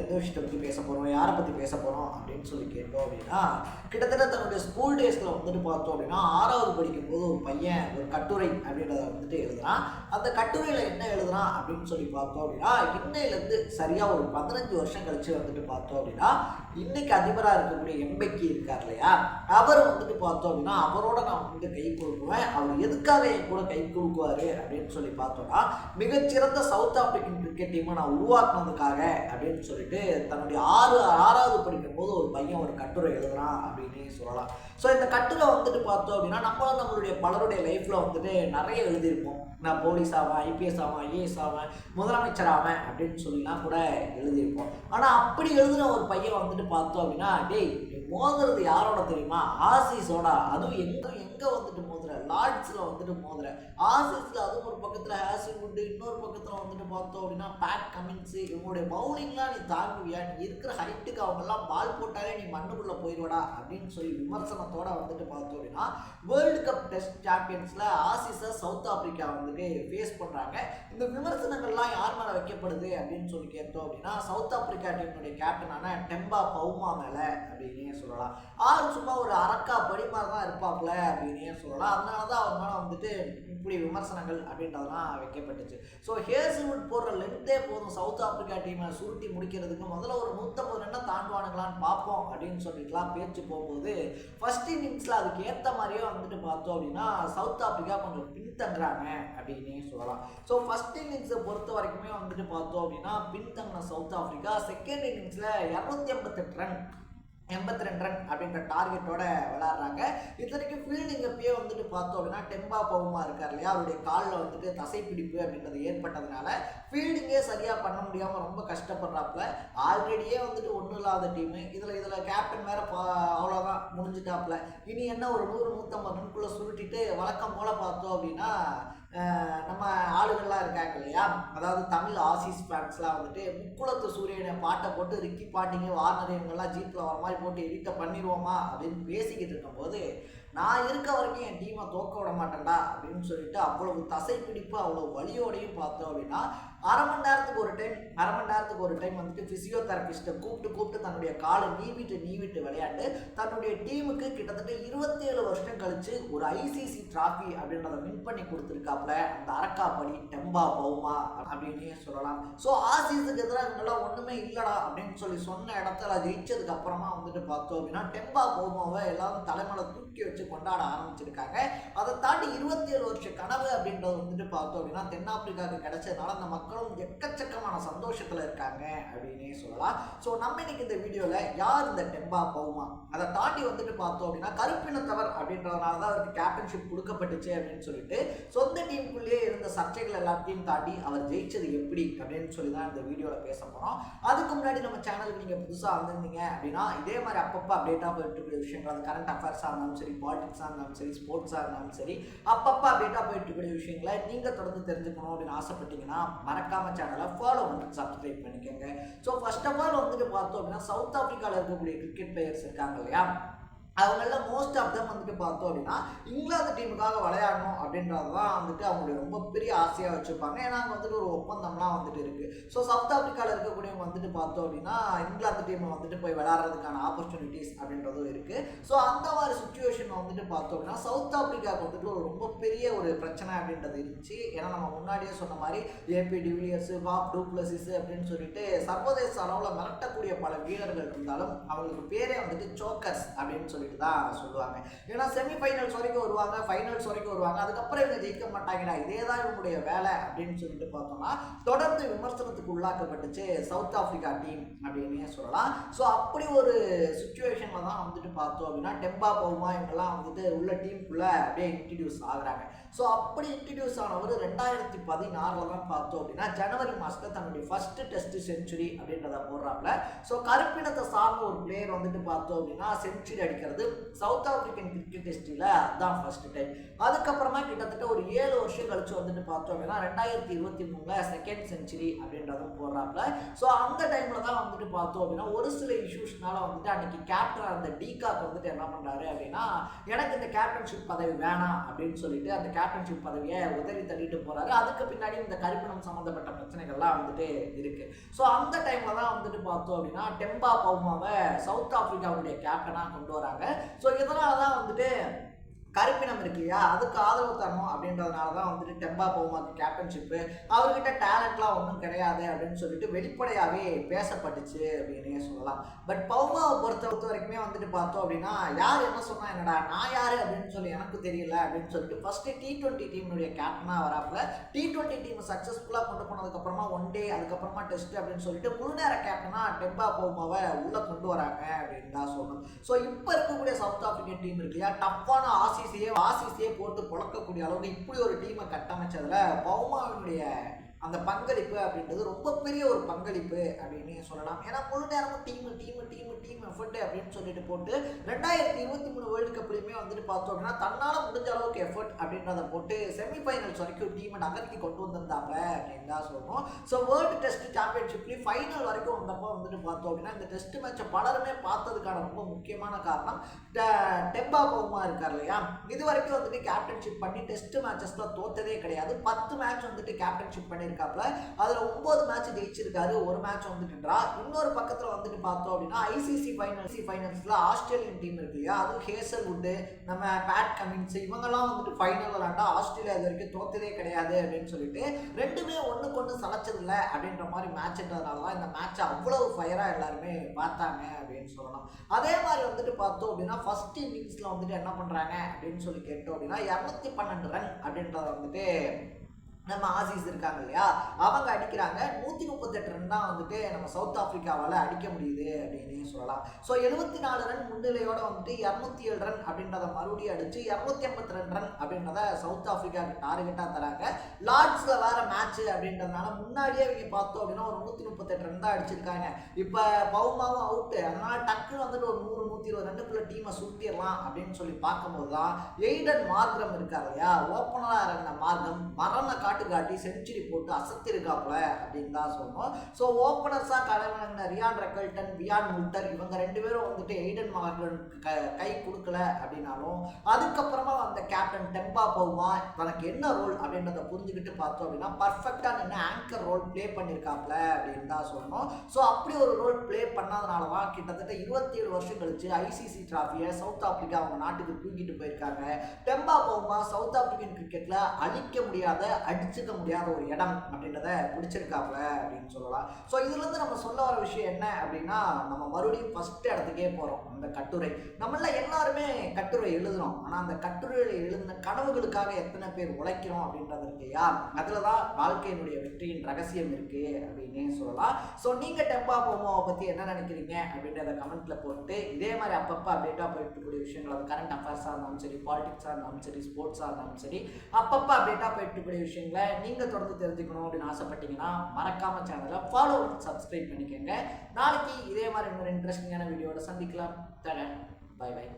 எந்த விஷயத்தை பற்றி பேச போகிறோம் யாரை பற்றி பேச போகிறோம் அப்படின்னு சொல்லி கேட்டோம் அப்படின்னா கிட்டத்தட்ட தன்னுடைய ஸ்கூல் டேஸில் வந்துட்டு பார்த்தோம் அப்படின்னா ஆறாவது படிக்கும்போது ஒரு பையன் ஒரு கட்டுரை அப்படின்றத வந்துட்டு எழுதுறான். அந்த கட்டுரையில் என்ன எழுதுறான் அப்படின்னு சொல்லி பார்த்தோம் அப்படின்னா இன்னையிலேருந்து சரியாக ஒரு பதினஞ்சு வருஷம் கழிச்சு வந்துட்டு பார்த்தோம் அப்படின்னா இன்னைக்கு அதிபராக இருக்கக்கூடிய எம்பைக்கு இருக்கார் இல்லையா? அவர் வந்துட்டு பார்த்தோம் அப்படின்னா அவரோட நான் வந்து கை கொடுக்குவேன் அவர் எதுக்காக என் கூட கை கொடுக்குவாரு அப்படின்னு சொல்லி பார்த்தோம்னா மிகச்சிறந்த சவுத் ஆப்பிரிக்கன் கிரிக்கெட் டீமை நான் உருவாக்குனதுக்காக அப்படின்னு சொல்லிட்டு தன்னுடைய ஆறு ஆறாவது படிக்கும் போது ஒரு பையன் ஒரு கட்டுரை எழுதுறான் அப்படின்னு சொல்லலாம். ஸோ இந்த கட்டுரை வந்துட்டு பார்த்தோம் அப்படின்னா நம்மளும் நம்மளுடைய பலருடைய லைஃப்பில் வந்துட்டு நிறைய எழுதியிருப்போம். நான் போலீஸ் ஆவேன் ஐபிஎஸ் ஆவேன் ஐஏஎஸ் ஆவேன் முதலமைச்சர் ஆவேன் அப்படின்னு சொல்லிலாம் கூட எழுதியிருப்போம். ஆனால் அப்படி எழுதுன ஒரு பையன் வந்துட்டு பார்த்தோம் அப்படின்னா டேய் மோதுறது யாரோட தெரியுமா? ஆசிஸோட. அதுவும் எந்த எங்கே வந்துட்டு மோதுற? லார்ட்ஸில் வந்துட்டு மோதுற. ஆசிஸில் அதுவும் ஒரு பக்கத்தில் ஹேசிவுட் இன்னொரு பக்கத்தில் வந்துட்டு பார்த்தோம் அப்படின்னா பேட் கமின்ஸ் இவங்களுடைய பவுலிங்லாம் நீ தாங்குவியா? நீ இருக்கிற ஹைட்டுக்கு அவங்கெல்லாம் பால் போட்டாலே நீ மண்ணுக்குள்ளே போயிடுவடா அப்படின்னு சொல்லி விமர்சனத்தோட வந்துட்டு பார்த்தோம் அப்படின்னா வேர்ல்டு கப் டெஸ்ட் சாம்பியன்ஸில் ஆசிஸை சவுத் ஆப்பிரிக்கா வந்துட்டு ஃபேஸ் பண்ணுறாங்க இந்த விமர்சனங்கள்லாம் யார் மேலே வைக்கப்படுது அப்படின்னு சொல்லி கேட்டோம் அப்படின்னா சவுத் ஆப்பிரிக்கா டீமுடைய கேப்டனான டெம்பா பவுமா மேலே அப்படின்னு சொல்லலாம். ஆறு சும்மா ஒரு அரக்கா படி மாதிரி தான் இருப்பாப்புல அப்படின்னு சொல்லலாம். அதனால தான் அவங்க மேலே வந்துட்டு இப்படி விமர்சனங்கள் அப்படின்றதெல்லாம் வைக்கப்பட்டுச்சு. ஸோ ஹேசல்வுட் போடுற லென்த்தே போதும். சவுத் ஆப்பிரிக்கா டீமை சுருட்டி முடிக்கிறதுக்கு முதல்ல ஒரு நூற்றம்பது ரன்னை தாண்டுவானுங்களான்னு பார்ப்போம் அப்படின்னு சொல்லிட்டுலாம் பேச்சு போகும்போது ஃபர்ஸ்ட் இன்னிங்ஸில் அதுக்கு ஏற்ற மாதிரியே வந்துட்டு பார்த்தோம் அப்படின்னா சவுத் ஆப்பிரிக்கா கொஞ்சம் பின்தங்குறாங்க அப்படின்னே சொல்லலாம். ஸோ ஃபர்ஸ்ட் இன்னிங்ஸை பொறுத்த வரைக்குமே வந்துட்டு பார்த்தோம் அப்படின்னா பின்தங்கின சவுத் ஆப்பிரிக்கா செகண்ட் இன்னிங்ஸில் இரநூத்தி ஐம்பத்தெட்டு ரன் எண்பத்தி ரெண்டு ரன் அப்படின்ற டார்கெட்டோட விளாட்றாங்க இத்தனைக்கும் ஃபீல்டிங் எப்பயே வந்துட்டு பார்த்தோம் அப்படின்னா டெம்பா பவுமா இருக்கார் இல்லையா? அவருடைய காலில் வந்துட்டு தசைப்பிடிப்பு அப்படின்றது ஏற்பட்டதுனால ஃபீல்டிங்கே சரியாக பண்ண முடியாமல் ரொம்ப கஷ்டப்படுறாப்புல. ஆல்ரெடியே வந்துட்டு ஒன்றும் இல்லாத டீமு இதில் இதில் கேப்டன் வேற பா அவ்வளோதான் முடிஞ்சிட்டாப்புல. இனி என்ன ஒரு நூறு நூற்றம்பது ரன்குள்ளே சுருட்டிட்டு வழக்கம் போல் பார்த்தோம் அப்படின்னா நம்ம ஆளுகள்லாம் இருக்காங்க இல்லையா? அதாவது தமிழ் ஆசிஸ் ஃபேன்ஸ்லாம் வந்துட்டு முக்குளத்து சூரியனை பாட்டை போட்டு ரிக்கி பாட்டிங்க வார்னர் இவங்கெல்லாம் ஜீப்பில் வர மாதிரி போட்டு எடிட்ட பண்ணிடுவோமா? அப்படின்னு பேசிக்கிட்டு இருக்கும்போது நான் இருக்க வரைக்கும் என் டீமை தோக்க விட மாட்டேன்டா அப்படின்னு சொல்லிட்டு அவ்வளவு தசைப்பிடிப்பு அவ்வளோ வலியோடையும் பார்த்தோம் அப்படின்னா அரை மணி நேரத்துக்கு ஒரு டைம் அரை மணி நேரத்துக்கு ஒரு டைம் வந்துட்டு ஃபிசியோதெரபிஸ்ட்டை கூப்பிட்டு கூப்பிட்டு தன்னுடைய காலை நீவிட்டு நீவிட்டு விளையாண்டு தன்னுடைய டீமுக்கு கிட்டத்தட்ட இருபத்தேழு வருஷம் கழிச்சு ஒரு ஐசிசி டிராஃபி அப்படின்றத வின் பண்ணி கொடுத்துருக்காப்புல அந்த அரக்காப்படி டெம்பா பவுமா அப்படின்னே சொல்லலாம். ஸோ ஆசிஸுக்கு எதிராக இங்கெல்லாம் ஒன்றுமே இல்லைடா அப்படின்னு சொல்லி சொன்ன இடத்துல ஜெயிச்சதுக்கு அப்புறமா வந்துட்டு பார்த்தோம் அப்படின்னா டெம்பா பவுமாவை எல்லாரும் தலைமையில தூக்கி வச்சு கொண்டாட ஆரம்பிச்சிருக்காங்க. அதை தாண்டி இருபத்தேழு வருஷ கனவு அப்படின்றது வந்துட்டு பார்த்தோம் அப்படின்னா தென்னாப்பிரிக்காவுக்கு கிடைச்சதுனால அந்த மக்களும் எக்கச்சக்கமான சந்தோஷத்தில் இருக்காங்க அப்படின்னே சொல்லலாம். ஸோ நம்ம இன்னைக்கு இந்த வீடியோவில் யார் இந்த டெம்பா பவுமா அதை தாண்டி வந்துட்டு பார்த்தோம் அப்படின்னா கருப்பினத்தவர் அப்படின்றதுனால தான் அவருக்கு கேப்டன்ஷிப் கொடுக்கப்பட்டுச்சு அப்படின்னு சொல்லிட்டு சொந்த டீமுக்குள்ளேயே இருந்த சர்ச்சைகள் எல்லாத்தையும் தாண்டி அவர் ஜெயிச்சது எப்படி அப்படின்னு சொல்லி தான் இந்த வீடியோவில் பேச போகிறோம் அதுக்கு முன்னாடி நம்ம சேனலுக்கு நீங்கள் புதுசாக வந்திருந்தீங்க அப்படின்னா இதே மாதிரி அப்பப்போ அப்டேட்டாக போயிட்டு இருக்கிற விஷயங்கள் அது கரண்ட் அஃபேர்ஸாக இருந்தாலும் சரி பாலிடிக்ஸாக இருந்தாலும் சரி ஸ்போர்ட்ஸாக இருந்தாலும் சரி அப்பப்போ அப்டேட்டாக போயிட்டு இருக்கிற விஷயங்களை நீங்கள் தொடர்ந்து தெரிஞ்சுக்கணும் அப்படின்னு ஆசைப்பட்டீங்கன்னா மறக்காம சேனலை ஃபாலோ பண்ணி சப்ஸ்கிரைப் பண்ணிக்கோங்க. ஸோ ஃபர்ஸ்ட் ஆஃப் ஆல் வந்துட்டு பார்த்தோம் அப்படின்னா சவுத் ஆஃப்ரிக்காவில் இருக்கக்கூடிய கிரிக்கெட் பிளேயர்ஸ் இருக்காங்க இல்லையா? அவங்களில் மோஸ்ட் ஆஃப் தம் வந்துட்டு பார்த்தோம் அப்படின்னா இங்கிலாந்து டீமுக்காக விளையாடணும் அப்படின்றது தான் வந்துட்டு அவங்களுடைய ரொம்ப பெரிய ஆசையாக வச்சுருப்பாங்க. ஏன்னா அங்கே வந்துட்டு ஒரு ஒப்பந்தம்லாம் வந்துட்டு இருக்குது ஸோ சவுத் ஆஃப்ரிக்காவில் இருக்கக்கூடியவங்க வந்துட்டு பார்த்தோம் அப்படின்னா இங்கிலாந்து டீமை வந்துட்டு போய் விளையாடுறதுக்கான ஆப்பர்ச்சுனிட்டிஸ் அப்படின்றதும் இருக்குது ஸோ அந்த மாதிரி சுச்சுவேஷன் வந்துட்டு பார்த்தோம் அப்படின்னா சவுத் ஆப்ரிக்காவுக்கு வந்துட்டு ஒரு ரொம்ப பெரிய ஒரு பிரச்சனை அப்படின்றது இருந்துச்சு. ஏன்னா நம்ம முன்னாடியே சொன்ன மாதிரி ஏபி டிவிலியர்ஸு பாப் டூப்ளசிஸ் அப்படின்னு சொல்லிட்டு சர்வதேச அளவில் மிரட்டக்கூடிய பல வீரர்கள் இருந்தாலும் அவங்களுக்கு பேரே வந்துட்டு சோக்கர்ஸ் அப்படின்னு சொல்லிட்டு தான் சொல்லுவாங்க. ஏன்னா செமிஃபைனல்ஸ் வரைக்கும் வருவாங்க ஃபைனல்ஸ் வரைக்கும் வருவாங்க. அதுக்கப்புறம் இவங்க ஜெயிக்க மாட்டாங்கடா. இதே தான் இவங்களுடைய வேலை அப்படின்னு சொல்லிட்டு பார்த்தோம்னா தொடர்ந்து விமர்சனத்துக்கு உள்ளாக்கப்பட்டுச்சு சவுத் ஆஃப்ரிக்கா டீம் அப்படின்னே சொல்லலாம். ஸோ அப்படி ஒரு சுச்சுவேஷனில் தான் வந்துட்டு பார்த்தோம் அப்படின்னா டெம்பா பவுமா இவங்கெல்லாம் வந்துட்டு உள்ள டீமுக்குள்ளே அப்படியே இன்ட்ரடியூஸ் ஆகுறாங்க. ஸோ அப்படி இன்ட்ரடியூஸ் ஆனவர் ரெண்டாயிரத்தி பதினாறில் தான் பார்த்தோம் அப்படின்னா ஜனவரி மாதத்தில் தன்னுடைய ஃபஸ்ட்டு டெஸ்ட் செஞ்சுரி அப்படின்றத போடுறாப்புல. ஸோ கருப்பினத்தை சார்ந்த ஒரு பிளேயர் வந்துட்டு பார்த்தோம் அப்படின்னா செஞ்சுரி அடிக்கிறது சவுத் ஆப்பிரிக்கன் கிரிக்கெட் ஹிஸ்ட்ரியில் அதுதான் ஃபர்ஸ்ட் டைம் அதுக்கப்புறமா கிட்டத்தட்ட ஒரு ஏழு வருஷம் கழிச்சு வந்துட்டு பார்த்தோம் அப்படின்னா ரெண்டாயிரத்தி இருபத்தி மூணில் செகண்ட் செஞ்சுரி அப்படின்றதும் போடுறாப்புல. ஸோ அந்த டைமில் தான் வந்துட்டு பார்த்தோம் அப்படின்னா ஒரு சில இஷ்யூஸ்னால வந்துட்டு அன்னைக்கு கேப்டனாக இருந்த டிகாக் வந்துட்டு என்ன பண்ணுறாரு அப்படின்னா எனக்கு இந்த கேப்டன்ஷிப் பதவி வேணாம் அப்படின்னு சொல்லிட்டு அந்த கேப்டன்ஷிப் பதவியை உதறி தள்ளிட்டு போகிறாரு அதுக்கு பின்னாடி இந்த கருப்பினம் சம்மந்தப்பட்ட பிரச்சனைகள்லாம் வந்துட்டு இருக்குது ஸோ அந்த டைமில் தான் வந்துட்டு பார்த்தோம் அப்படின்னா டெம்பா பவுமாவை சவுத் ஆப்பிரிக்காவுடைய கேப்டனாக கொண்டு வராங்க. ஸோ இதனால தான் வந்துட்டு கருப்பினம் இருக்கு இல்லையா அதுக்கு ஆதரவு தரணும் அப்படின்றதுனால தான் வந்துட்டு டெம்பா பவுமாக்கு கேப்டன்ஷிப்பு அவர்கிட்ட டேலண்ட்லாம் ஒன்றும் கிடையாது அப்படின்னு சொல்லிட்டு வெளிப்படையாகவே பேசப்பட்டுச்சு அப்படின்னே சொல்லலாம். பட் பவுமாவை பொறுத்த பொறுத்த வரைக்குமே வந்துட்டு பார்த்தோம் அப்படின்னா யார் என்ன சொன்னால் என்னடா நான் யார் அப்படின்னு சொல்லி எனக்கு தெரியல அப்படின்னு சொல்லிட்டு ஃபஸ்ட்டு டி டுவெண்ட்டி டீமுடைய கேப்டனாக வராப்பில் டி டுவெண்ட்டி டீம் சக்ஸஸ்ஃபுல்லாக கொண்டு போனதுக்கப்புறமா ஒன் டே அதுக்கப்புறமா டெஸ்ட் அப்படின்னு சொல்லிட்டு முழு நேர கேப்டனாக டெம்பா பவுமாவை உள்ளே கொண்டு வராங்க அப்படின்னு தான் சொல்லணும். ஸோ இப்போ இருக்கக்கூடிய சவுத் ஆப்பிரிக்கன் டீம் இருக்கு இல்லையா? டஃப்பான ஆசிசியே ஆசிசியே போட்டு புழக்கக்கூடிய அளவுக்கு இப்படி ஒரு டீமை கட்டமைச்சதுல பவுமாவினுடைய அந்த பங்களிப்பு அப்படின்றது ரொம்ப பெரிய ஒரு பங்களிப்பு அப்படின்னு சொல்லலாம். ஏன்னா முழு நேரமும் team team team team effort அப்படின்னு சொல்லிட்டு போட்டு ரெண்டாயிரத்தி இருபத்தி மூணு வேர்ல்டு கப்லையுமே வந்துட்டு பார்த்தோம் அப்படின்னா தன்னால் முடிஞ்ச அளவுக்கு எஃபர்ட் அப்படின்றத போட்டு செமிஃபைனல்ஸ் வரைக்கும் டீமை நகர்த்தி கொண்டு வந்திருந்தாங்க அப்படின்னு தான் சொல்லணும். ஸோ வேர்ல்டு டெஸ்ட் சாம்பியன்ஷிப்லேயும் ஃபைனல் வரைக்கும் வந்தப்போ வந்துட்டு பார்த்தோம் அப்படின்னா இந்த டெஸ்ட் மேட்சை பலருமே பார்த்ததுக்கான ரொம்ப முக்கியமான காரணம் டெம்பா பவுமா இருக்கார் இல்லையா? இது வரைக்கும் வந்துட்டு கேப்டன்ஷிப் பண்ணி டெஸ்ட் மேட்சஸ்லாம் தோத்ததே கிடையாது. பத்து மேட்ச் வந்துட்டு கேப்டன்ஷிப் பண்ணியிருக்காப்ல அதில் ஒம்பது மேட்ச் ஜெயிச்சிருக்காரு. ஒரு மேட்ச் வந்துட்டு இன்னொரு பக்கத்தில் வந்துட்டு பார்த்தோம் அப்படின்னா ஐசிசி ஃபைனல்ஸ் ஃபைனல்ஸில் ஆஸ்திரேலியன் டீம் இருக்கு இல்லையா? அதுவும் ஹேசல் உட்டு நம்ம பேட் கமின்ஸ் இவங்கெல்லாம் வந்துட்டு ஃபைனல் விளாண்டா ஆஸ்திரேலியா இது வரைக்கும் தோத்ததே கிடையாது அப்படின்னு சொல்லிட்டு ரெண்டுமே ஒன்றுக்கு ஒன்று சளைச்சதில்ல அப்படின்ற மாதிரி மேட்ச்ன்றதுனால தான் இந்த மேட்ச்சை அவ்வளவு ஃபயராக எல்லாருமே பார்த்தாங்க அப்படின்னு சொல்லலாம். அதே மாதிரி வந்துட்டு பார்த்தோம் அப்படின்னா ஃபர்ஸ்ட் இன்னிங்ஸில் வந்துட்டு என்ன பண்ணுறாங்க அப்படின்னு சொல்லி கேட்டோம் அப்படின்னா இரநூத்தி பன்னெண்டு ரன் அப்படின்றத வந்துட்டு நம்ம ஆசிஸ் இருக்காங்க இல்லையா? அவங்க அடிக்கிறாங்க. நூற்றி முப்பத்தெட்டு ரன் தான் வந்துட்டு நம்ம சவுத் ஆஃப்ரிக்காவால் அடிக்க முடியுது அப்படின்னு சொல்லலாம். ஸோ எழுபத்தி நாலு ரன் முன்னிலையோட வந்துட்டு இரநூத்தி ஏழு ரன் அப்படின்றத மறுபடியும் அடிச்சு இரநூத்தி ஐம்பத்தி ரெண்டு ரன் அப்படின்றத சவுத் ஆப்பிரிக்காவுக்கு டார்கெட்டாக தராங்க. லார்ட்ஸில் வேறு மேட்ச் அப்படின்றதுனால முன்னாடியே இவங்க பார்த்தோம் அப்படின்னா ஒரு நூற்றி முப்பத்தெட்டு ரன் தான் அடிச்சிருக்காங்க. இப்போ பவுமாவும் அவுட்டு அதனால் டக்குன்னு வந்துட்டு ஒரு நூறு நூற்றி இருபது ரன்னுக்குள்ள டீமை சுற்றிடலாம் அப்படின்னு சொல்லி பார்க்கும்போது தான் எய்டன் மார்க்கம் இருக்கார் இல்லையா? ஓப்பனராக இறங்கின மார்க்கம் மரண காட்டு காட்டி செஞ்சுரி போட்டு அசத்திருக்காப்புல அப்படின்னு தான் சொல்லணும். ஸோ ஓப்பனர்ஸாக களமிறங்கின ரியான் ரெக்கல்டன் வியான் முல்டர் இவங்க ரெண்டு பேரும் வந்துட்டு எய்டன் மார்க்ரனுக்கு க கை கொடுக்கல அப்படின்னாலும் அதுக்கப்புறமா வந்த கேப்டன் டெம்பா பவுமா தனக்கு என்ன ரோல் அப்படின்றத புரிஞ்சுக்கிட்டு பார்த்தோம் அப்படின்னா பர்ஃபெக்டாக நின்று ஆங்கர் ரோல் ப்ளே பண்ணியிருக்காப்புல அப்படின்னு தான் சொல்லணும். ஸோ அப்படி ஒரு ரோல் ப்ளே பண்ணாதனால தான் கிட்டத்தட்ட இருபத்தி ஏழு வருஷம் கழிச்சு ஐசிசி டிராஃபியை சவுத் ஆப்பிரிக்கா அவங்க நாட்டுக்கு தூக்கிட்டு போயிருக்காங்க. டெம்பா பவுமா சவுத் ஆப்பிரிக்கன் கிரிக்கெட்ல அழிக்க முடியாத அடிச்சுக்க முடியாத ஒரு இடம் அப்படின்றத பிடிச்சிருக்காப்ல அப்படின்னு சொல்லலாம். ஸோ இதுலேருந்து நம்ம சொல்ல வர விஷயம் என்ன அப்படின்னா நம்ம மறுபடியும் ஃபர்ஸ்ட் இடத்துக்கே போகிறோம் அந்த கட்டுரை. நம்மள எல்லாருமே கட்டுரை எழுதுறோம். ஆனால் அந்த கட்டுரையில் எழுதின கனவுகளுக்காக எத்தனை பேர் உழைக்கிறோம் அப்படின்றது இருக்கையா அதில் தான் வாழ்க்கையினுடைய வெற்றியின் ரகசியம் இருக்குது அப்படின்னே சொல்லலாம். ஸோ நீங்கள் டெம்பா போமோவை பற்றி என்ன நினைக்கிறீங்க அப்படின்றத கமெண்ட்ல போட்டு இதே மாதிரி அப்பப்போ அப்டேட்டாக போயிட்டு இருக்கக்கூடிய விஷயங்கள் அது கரண்ட் அஃபேர்ஸாக இருந்தாலும் சரி பாலிடிக்ஸாக இருந்தாலும் சரி ஸ்போர்ட்ஸாக இருந்தாலும் சரி அப்பப்போ அப்டேட்டாக போயிட்டு இருக்கக்கூடிய விஷயங்களை நீங்கள் தொடர்ந்து தெரிஞ்சுக்கணும் அப்படின்னு ஆசைப்பட்டீங்கன்னா மறக்காம சேனலை ஃபாலோ சப்ஸ்கிரைப் பண்ணிக்கோங்க. நாளைக்கு இதே மாதிரி இன்னொரு இன்ட்ரெஸ்டிங்கான வீடியோட சந்திக்கலாம். தட பை பை